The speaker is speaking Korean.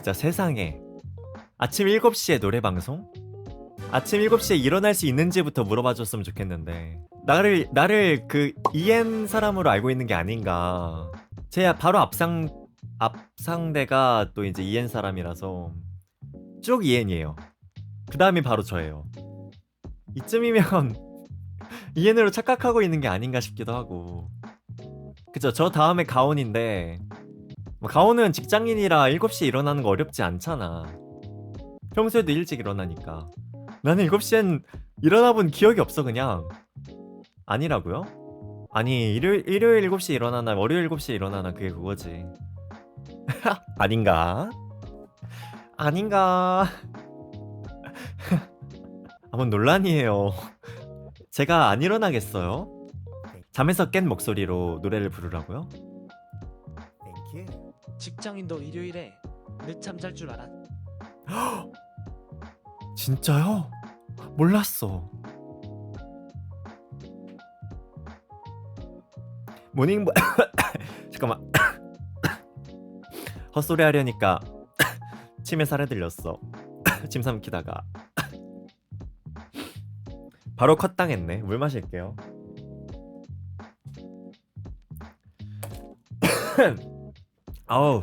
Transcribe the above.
진짜 세상에. 아침 7시에 노래 방송? 아침 7시에 일어날 수 있는지부터 물어봐 줬으면 좋겠는데. 나를 나를 그 EN 사람으로 알고 있는 게 아닌가. 제 바로 앞상 앞상대가 또 이제 EN 사람이라서 쭉 EN이에요. 그 다음이 바로 저예요. 이쯤이면 EN으로 착각하고 있는 게 아닌가 싶기도 하고. 그죠? 저 다음에 가온인데 뭐 가온은 직장인이라 7시에 일어나는 거 어렵지 않잖아 평소에도 일찍 일어나니까 나는 7시엔 일어나 본 기억이 없어 그냥 아니라고요? 아니 일요일, 일요일 7시에 일어나나 월요일 7시에 일어나나 그게 그거지 아닌가? 아닌가? 아뭔 논란이에요 제가 안 일어나겠어요? 잠에서 깬 목소리로 노래를 부르라고요? 땡큐. 직장인도 일요일에 늦잠 잘 줄 알아. 진짜요? 몰랐어. 모닝 보... 잠깐만. 헛소리 하려니까 침에 살에 들렸어. 침 삼키다가 바로 컷 당했네. 물 마실게요. 아우